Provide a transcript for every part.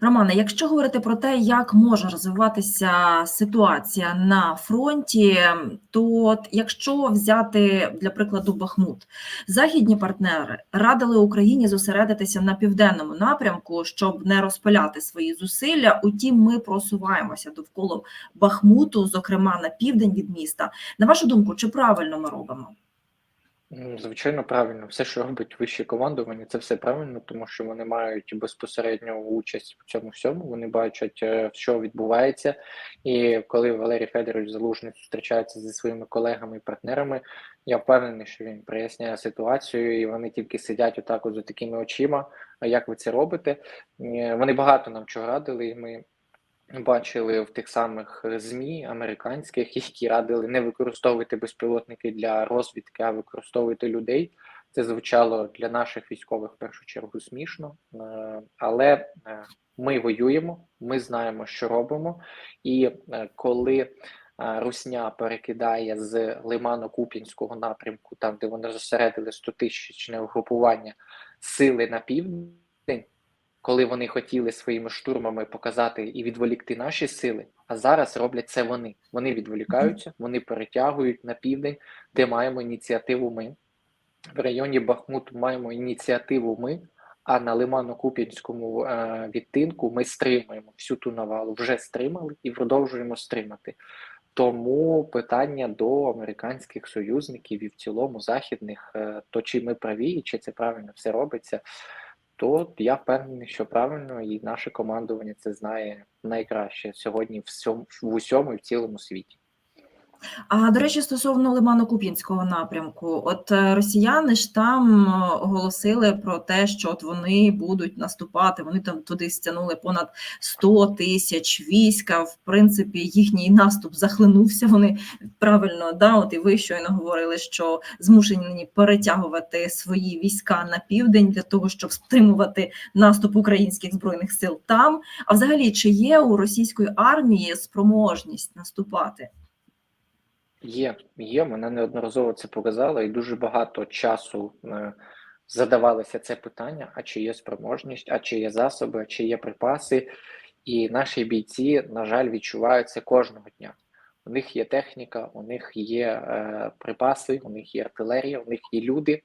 Романе, якщо говорити про те, як може розвиватися ситуація на фронті, то якщо взяти для прикладу Бахмут, західні партнери радили Україні зосередитися на південному напрямку, щоб не розпиляти свої зусилля. Утім, ми просуваємося довкола Бахмуту, зокрема на південь від міста. На вашу думку, чи правильно ми робимо? Ну, Звичайно, правильно. Все, що робить вище командування, це все правильно, тому що вони мають безпосередню участь в цьому всьому. Вони бачать, е, що відбувається. І коли Валерій Федорович Залужний зустрічається зі своїми колегами і партнерами, я впевнений, що він проясняє ситуацію, і вони тільки сидять отак от за такими очима. А як ви це робите? Е, Вони багато нам чого радили, і ми бачили в тих самих ЗМІ американських, які радили не використовувати безпілотники для розвідки, а використовувати людей. Це звучало для наших військових в першу чергу смішно, е, але е, ми воюємо, ми знаємо, що робимо, і е, коли Русня перекидає з Лимано-Куп'янського напрямку, там де вони зосередили 100 тисячне угрупування сили на південь коли вони хотіли своїми штурмами показати і відволікти наші сили, а зараз роблять це вони. Вони відволікаються, вони перетягують на південь, де маємо ініціативу. Ми в районі Бахмуту маємо ініціативу. Ми. А на Лимано-Куп'янському е, відтинку ми стримуємо всю ту навалу, вже стримали і продовжуємо стримати. Тому питання до американських союзників і в цілому західних, е, то чи ми праві, і чи це правильно все робиться то я впевнений, що правильно, і наше командування це знає найкраще сьогодні в усьому і в цілому світі. А до речі, стосовно Лимано-Куп'янського напрямку, от е, росіяни ж там е, оголосили про те, що от вони будуть наступати. Вони там туди стягнули понад 100 тисяч війська. В принципі, їхній наступ захлинувся. Вони правильно да, от і ви щойно говорили, що змушені перетягувати свої війська на південь для того, щоб стримувати наступ українських збройних сил там. А взагалі, чи є у російської армії спроможність наступати? Є, є, мене неодноразово це показало, і дуже багато часу е, задавалося це питання: а чи є спроможність, а чи є засоби, а чи є припаси. І наші бійці, на жаль, відчувають це кожного дня. У них є техніка, у них є е, припаси, у них є артилерія, у них є люди.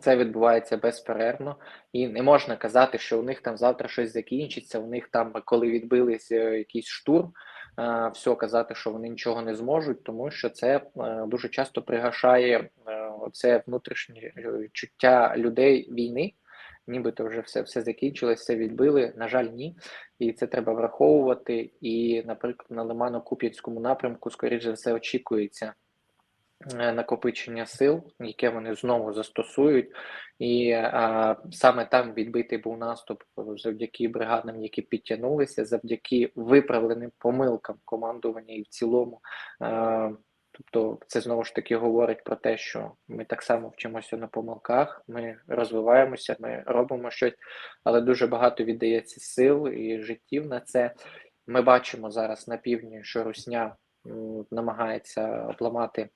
Це відбувається безперервно, і не можна казати, що у них там завтра щось закінчиться. У них там, коли відбилися якийсь штурм, все казати, що вони нічого не зможуть, тому що це е, дуже часто пригашає е, це внутрішнє е, чуття людей війни. Нібито вже все все закінчилось, все відбили. На жаль, ні. І це треба враховувати. І, наприклад, на Лимано-Куп'янському напрямку, скоріше за все, очікується Е, накопичення сил, яке вони знову застосують, і а, саме там відбитий був наступ завдяки бригадам, які підтягнулися, завдяки виправленим помилкам командування і в цілому. А, Тобто це знову ж таки говорить про те, що ми так само вчимося на помилках, ми розвиваємося, ми робимо щось, але дуже багато віддається сил і життів на це. Ми бачимо зараз на півдні, що Русня намагається обламати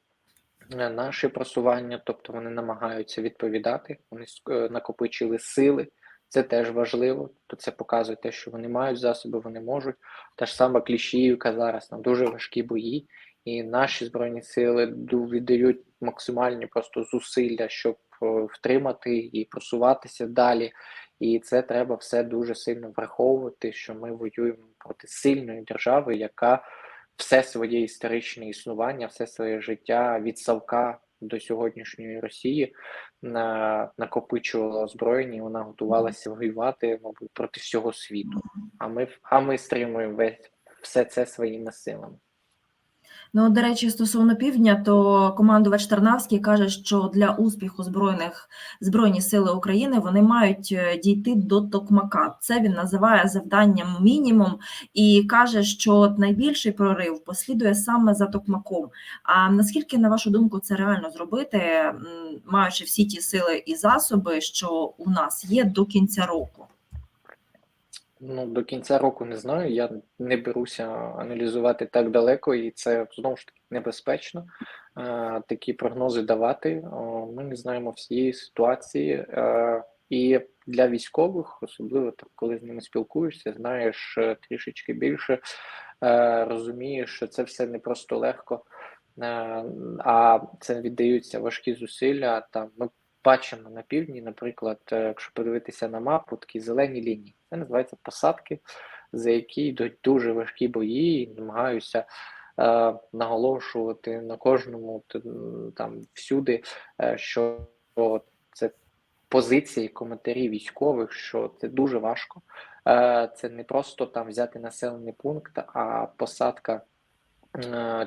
наші просування, тобто вони намагаються відповідати, вони е, накопичили сили. Це теж важливо, то це показує те, що вони мають засоби, вони можуть. Та ж сама Кліщіївка зараз на дуже важкі бої, і наші збройні сили віддають максимальні просто зусилля, щоб е, втримати і просуватися далі. І це треба все дуже сильно враховувати, що ми воюємо проти сильної держави, яка все своє історичне існування, все своє життя від Савка до сьогоднішньої Росії на накопичувала озброєння, вона готувалася воювати, мабуть, проти всього світу. А ми а ми стримуємо весь все це своїми силами. Ну, до речі, стосовно півдня, то командувач Тарнавський каже, що для успіху збройних збройні сили України вони мають е, дійти до Токмака. Це він називає завданням мінімум і каже, що найбільший прорив послідує саме за Токмаком. А наскільки, на вашу думку, це реально зробити, маючи всі ті сили і засоби, що у нас є до кінця року? Ну, до кінця року не знаю. Я не беруся аналізувати так далеко, і це знову ж таки небезпечно. Такі прогнози давати. Ми не знаємо всієї ситуації. І для військових, особливо так, коли з ними спілкуєшся, знаєш е, трішечки більше, е, розумієш, що це все не просто легко, е, а це віддаються важкі зусилля. Там ми бачимо на півдні, наприклад, е, якщо подивитися на мапу, такі зелені лінії. Це називається посадки, за які йдуть дуже важкі бої, і намагаюся е, наголошувати на кожному там всюди, е, що це позиції, коментарі військових, що це дуже важко. Е, Це не просто там взяти населений пункт, а посадка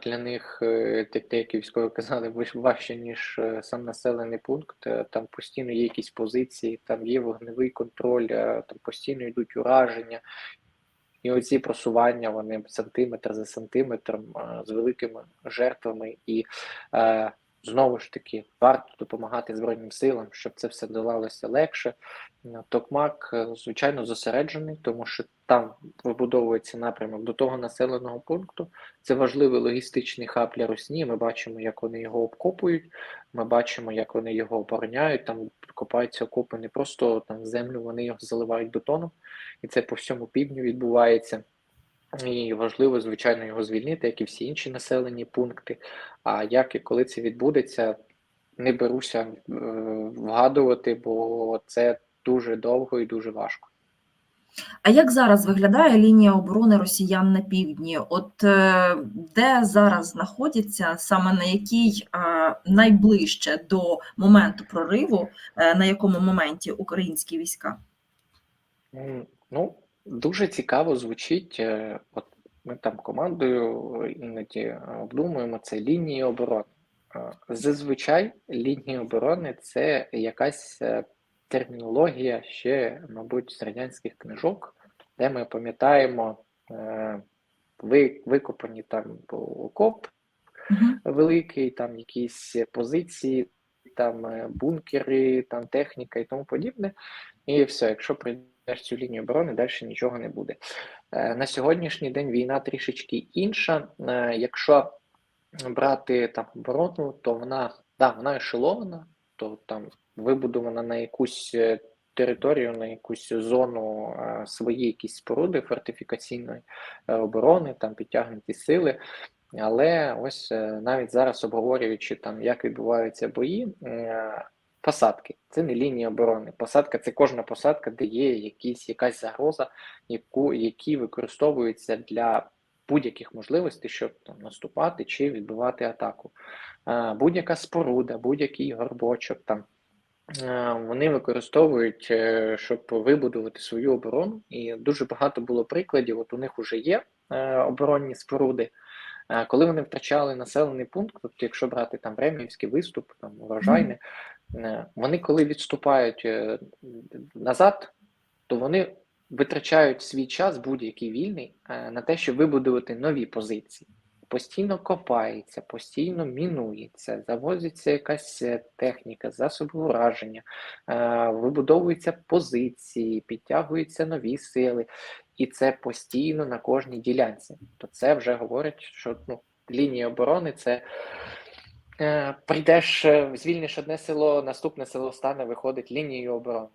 для них, е, як військові казали, важче, ніж е, сам населений пункт. Е, Там постійно є якісь позиції, там є вогневий контроль, е, там постійно йдуть ураження. І оці просування вони сантиметр за сантиметром е, з великими жертвами, і е, знову ж таки варто допомагати Збройним силам, щоб це все долалося легше. Токмак, е, звичайно, зосереджений, тому що там вибудовується напрямок до того населеного пункту. Це важливий логістичний хаб для Росії. Ми бачимо, як вони його обкопують. Ми бачимо, як вони його обороняють. Там копаються окопи не просто там землю, вони його заливають бетоном і це по всьому півдню відбувається. І важливо, звичайно, його звільнити, як і всі інші населені пункти. А як і коли це відбудеться, не беруся е, вгадувати, бо це дуже довго і дуже важко. А як зараз виглядає лінія оборони росіян на півдні? От е, де зараз знаходяться, саме на якій е, найближче до моменту прориву, на якому моменті українські війська? Ну, дуже цікаво звучить. е, От ми там командою іноді е, обдумуємо це лінії оборони. Е, Зазвичай лінії оборони це якась е, термінологія ще, мабуть, з радянських книжок, де ми пам'ятаємо е, ви- викопані там окоп великий, там якісь позиції, там е, бункери, там техніка і тому подібне. І все, якщо пройдеш цю лінію оборони, далі нічого не буде. Е, На сьогоднішній день війна трішечки інша. Е, Якщо брати там оборону, то вона да, вона ешелована, то там вибудована на якусь е, територію, на якусь зону свої якісь споруди фортифікаційної оборони, там підтягнуті сили. Але ось навіть зараз обговорюючи там, як відбуваються бої, посадки це не лінія оборони. Посадка це кожна посадка, де є якісь, якась загроза, яку, які використовуються для будь-яких можливостей, щоб там наступати чи відбивати атаку. Будь-яка споруда, будь-який горбочок там. Вони використовують, е, щоб вибудувати свою оборону, і дуже багато було прикладів. От у них вже є е, оборонні споруди. Коли вони втрачали населений пункт, тобто, якщо брати там Времівський виступ, там урожайне, вони коли відступають е, назад, то вони витрачають свій час, будь-який вільний, е, на те, щоб вибудувати нові позиції. Постійно копається, постійно мінується, завозиться якась е, техніка, засоби ураження, е, вибудовуються позиції, підтягуються нові сили, і це постійно на кожній ділянці. То це вже говорить, що ну, лінія оборони це е, прийдеш, е, звільниш одне село, наступне село стане, виходить лінією оборони.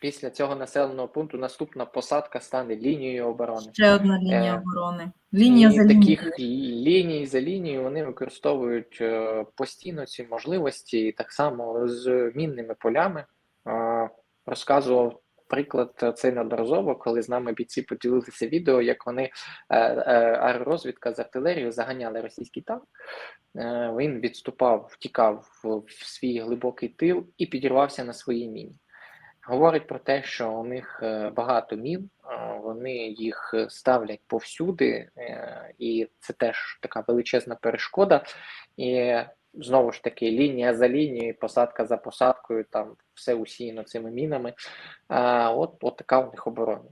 Після цього населеного пункту наступна посадка стане лінією оборони. Ще одна лінія Е, оборони. Лінія і за таких ліній за лінією вони використовують е, постійно ці можливості, і так само з мінними полями. Е, Розказував приклад е, це неодноразово, коли з нами бійці поділилися відео, як вони е, е, аеророзвідка з артилерією заганяли російський танк. Він відступав, втікав в свій глибокий тил і підірвався на своїй міні. Говорить про те, що у них багато мін, вони їх ставлять повсюди, і це теж така величезна перешкода. І знову ж таки, лінія за лінією, посадка за посадкою, там все усіяно цими мінами. От, от така у них оборона.